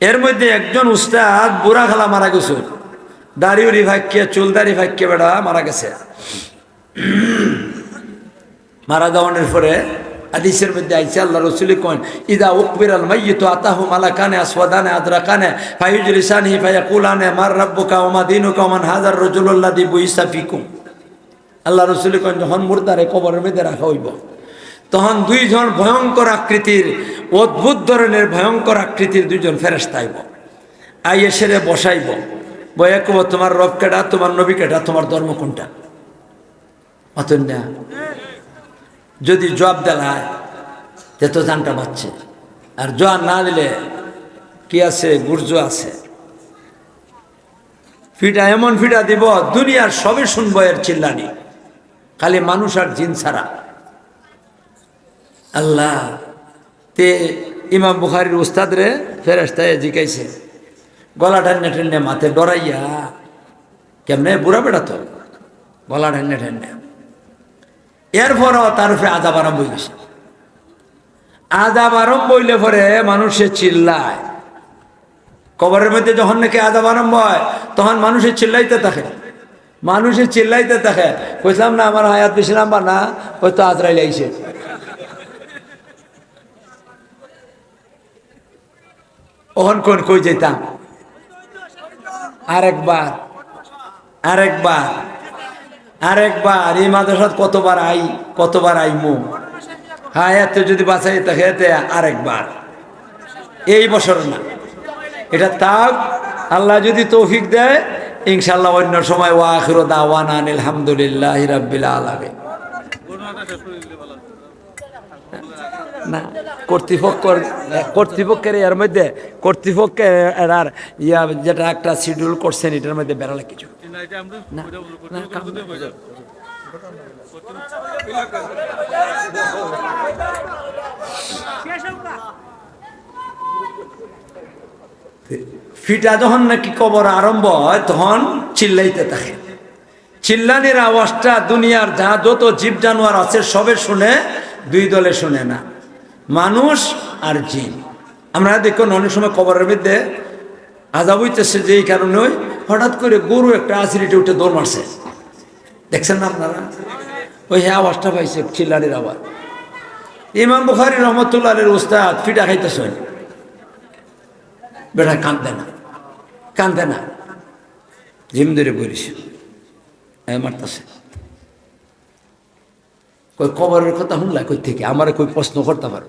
এর মধ্যে একজন উস্তাদ বুড়া খালা মারা গেছে। দাড়ি উড়ি ভাগ্যে চুল দাড়ি ভাগ্যে বেড়া মারা গেছে। মারা যাওয়ানোর পরে আদিসের মধ্যে আইসে আল্লাহ রসুলি কন ইদা উকবির আল মাইয়িত আতাহু মালাকানে আসওয়াদানে আদরাকানে ফাইজুল ইসানি ফায়াকুলানে, মার রাব্বুকা ওমা দিনুকা ওমান হাজার রজুল্লাহ দি বুইসা ফিকুম। আল্লাহ রসুলি কন যখন মুর্দারে কবরের মধ্যে রাখা হইব তখন দুইজন ভয়ঙ্কর আকৃতির, অদ্ভুত ধরনের ভয়ঙ্কর আকৃতির দুইজন ফেরেস্তা আইব। আই এসেরে বসাইব। বয়ে কব তোমার রব কেটা তোমার নবী কেটা তোমার ধর্ম কোনটা? অতন না, যদি জবাব দেলায় তে তো জানটা পাচ্ছে আর জবাব না দিলে কি আছে? গুর্জ আছে। ফিটা এমন ফিটা দিব, দুনিয়ার সবে শুনব এর চিল্লানি। খালি মানুষ আর জিন ছাড়া। আল্লাহ, তে ইমাম বুখারির উস্তাদ রে ফেরেস্তায় জিকাইছে গলা ঠান্নে ঠান্নে মাথে ডরাইয়া, কেমনে বুড়া বেড়া তো? গলা ঠান্নে ঠান্নে এরপরও তার উপরে আজাব আরম্ভ হয়ে গেছে। আজাব আরম্ভ হইলে পরে মানুষে চিল্লায়। কবরের মধ্যে যখন নাকি আজাব আরম্ভ হয়, তখন মানুষে চিল্লাইতে থাকে। মানুষে চিল্লাইতে থাকে। কইলাম না, আমার হায়াত বেশি নাম্বার না, ওই তো আজরাইল আইছে। ওহন কোন কই যেতাম আরেকবার আরেকবার আরেকবার, এই মাদ্রাসাত কতবার আই, কতবার আইমু? হ্যাঁ এত যদি বাঁচাই এতে আরেকবার। এই বছর না। এটা তাক আল্লাহ যদি তৌফিক দেয় ইনশাল্লাহ অন্য সময় ওয়াখির দাওয়ান আলহামদুলিল্লাহ রাব্বিল আলামিন। না কর্তৃপক্ষ কর্তৃপক্ষের এর মধ্যে, কর্তৃপক্ষের আর ইয়া যেটা একটা শিডিউল করছেন, এটার মধ্যে বেড়ালে কিছু। ফিটা যখন নাকি কবর আরম্ভ হয়, তখন চিল্লাইতে থাকে। চিল্লানির আওয়াজটা দুনিয়ার যা যত জীব জানোয়ার আছে, সবে শুনে দুই দলে শুনে না। মানুষ আর জিন। আমরা দেখুন, অনেক সময় কবরের মধ্যে আজাব হইতেছে যে এই কারণে হঠাৎ করে গরু একটা আসিরিটে উঠে দৌড় মারছে। দেখছেন না আপনারা? ওই হ্যাঁ আওয়াজটা পাইছে চিল্লানির আওয়াজ। ইমাম বুখারি রহমতুল্লাহের উস্তাদ ফিটা খাইতেছেন। বেটা কান্দে না কান্দে না। জিম ধরে বলিস মারতেছে। কই কবরের কথা শুনলা কই থেকে? আমার কই প্রশ্ন করতে পারো?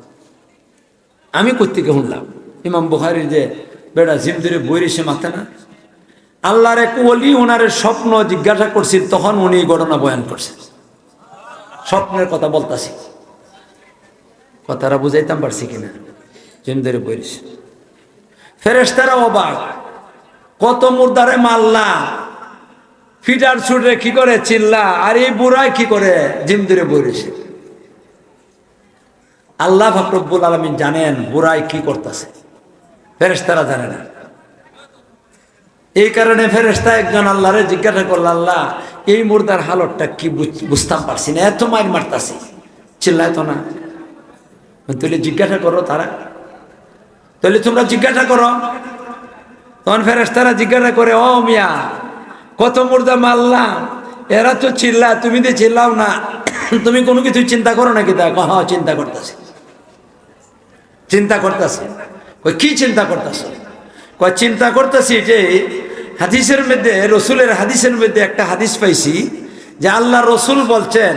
আমি কই থেকে শুনলাম? ইমাম বুখারির যে বেড়া জিম ধরে বইরিসে মাথা না? আল্লাহর এক ওলি ওনারের স্বপ্ন জিজ্ঞাসা করছি, তখন উনি ঘটনা বয়ান করছেন স্বপ্নের কথা বলতাছি। কথাটা বুঝাইতাম পারছি কিনা? জিম ধরে বইরিসে ফেরেস্তারা অবাক। কত মুর্দারে মাল্লা ফিটার ছুটে কি করে? চিল্লা। আর এই বুড়ায় কি করে? জিম ধরে বইরেছে আল্লাহ ফাকরব্বুল আলমিন জানেন বুড়াই কি করতেছে। ফেরেস্তারা জানে না। এই কারণে ফেরেস্তা একজন আল্লাহরে জিজ্ঞাসা করল, আল্লাহ, এই মুর্দার হালতটা কি বুঝ- বুঝতাম পারছি না। এত মার মারতাছি। চিল্লায় তো না। তুলে জিজ্ঞাসা করো তারা। তাহলে তোমরা জিজ্ঞাসা করো। তখন ফেরেস্তারা জিজ্ঞাসা করে, ও মিয়া কত মুর্দা মারলাম? এরা তো চিল্লা তুমি তো চিল্লাও না। তুমি কোনো কিছু চিন্তা করো নাকি? তা হ্যাঁ চিন্তা করতেছি। চিন্তা করতেছি। কি চিন্তা করতেছ? কয় চিন্তা করতেছি যে, হাদিসের মধ্যে, রসুলের হাদিসের মধ্যে একটা হাদিস পাইছি যে আল্লাহ রসুল বলছেন,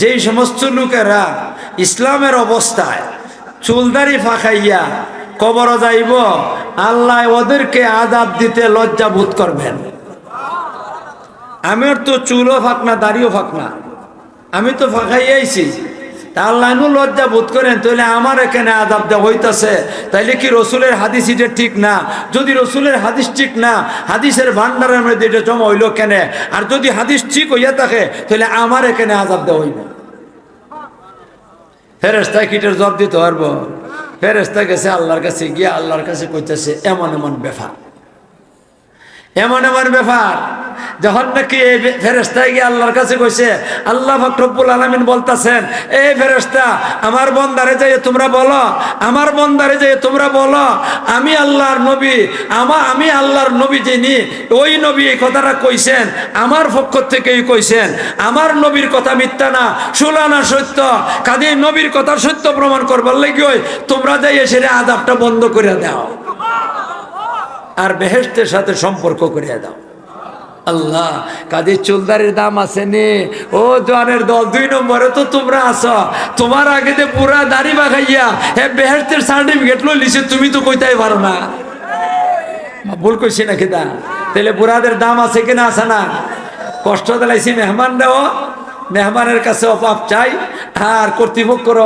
যেই সমস্ত লোকেরা ইসলামের অবস্থায় চুলদারি ফাঁকাইয়া কবর যাইব, আল্লাহ ওদেরকে আদাব দিতে লজ্জা বোধ করবেন। আমার তো চুলও ফাঁকনা দাড়িও ফাঁকনা আমি তো ফাঁকাই আইছি। তা লজ্জা বোধ করেন, তাহলে আমার এখানে আদাব দেওয়া হইতাছে। তাইলে কি রসুলের হাদিস এটা ঠিক না? যদি রসুলের হাদিস ঠিক না, হাদিসের ভান্ডারের মধ্যে এটা জমা হইল কেন? আর যদি হাদিস ঠিক হইয়া থাকে, তাহলে আমার এখানে আজাব দেওয়া হইব। ফেরেস্তা কিটের জব দিতে পারব? ফেরেস্তা গেছে আল্লাহর কাছে, গিয়ে আল্লাহর কাছে কইতেছে, এমন এমন ব্যাপার। এমন এমন ব্যাপার। যখন নাকি এই ফেরেস্তায় গিয়ে আল্লাহর কাছে কইছে, আল্লাহ ফকরবুল আলমিন বলতাছেন এই ফেরেস্তা আমার বন্দারে যাই তোমরা বলো, আমার বন্দারে যাই তোমরা বলো, আমি আল্লাহর নবী, আমা আমি আল্লাহর নবী যিনি, ওই নবী এই কথাটা কইছেন, আমার পক্ষ থেকেই কইছেন, আমার নবীর কথা মিথ্যা না সুলানা সত্য, কাজে নবীর কথা সত্য প্রমাণ করবার লেগে তোমরা যাই এসে আদাবটা বন্ধ করে দাও, আর বেহেস্তের সাথে সম্পর্ক করিয়া দাও। আল্লাহ কাদের চুলদারের দাম আছে নে। ও জোয়ানের দল, দুই নম্বরে তো তোমরা আস তোমার আগে যে পুরা দাড়ি বাঘাইয়া হে বেহেস্তের সার্টিফিকেট লিছে তুমি তো কইতাই পারো না। ভুল কইছি না, খেদা। তাহলে বুড়াদের দাম আছে কিনা আছে না? কষ্ট দিলাইছি মেহমানরাও। মেহমানের কাছে অভাব চাই, আর কর্তৃপক্ষর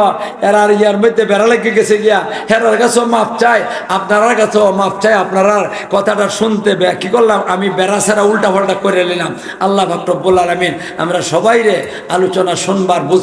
এরার ইয়ার মধ্যে বেড়া লেগে গেছে গিয়া, হেরার কাছেও মাপ চাই আপনার কাছেও মাপ চাই আপনারা কথাটা শুনতে কি করলাম? আমি বেড়া সেরা উল্টা পাল্টা করে নিলাম। আল্লাহ ভক্ত বলার আমিন আমরা সবাই রে আলোচনা শুনবার বুঝ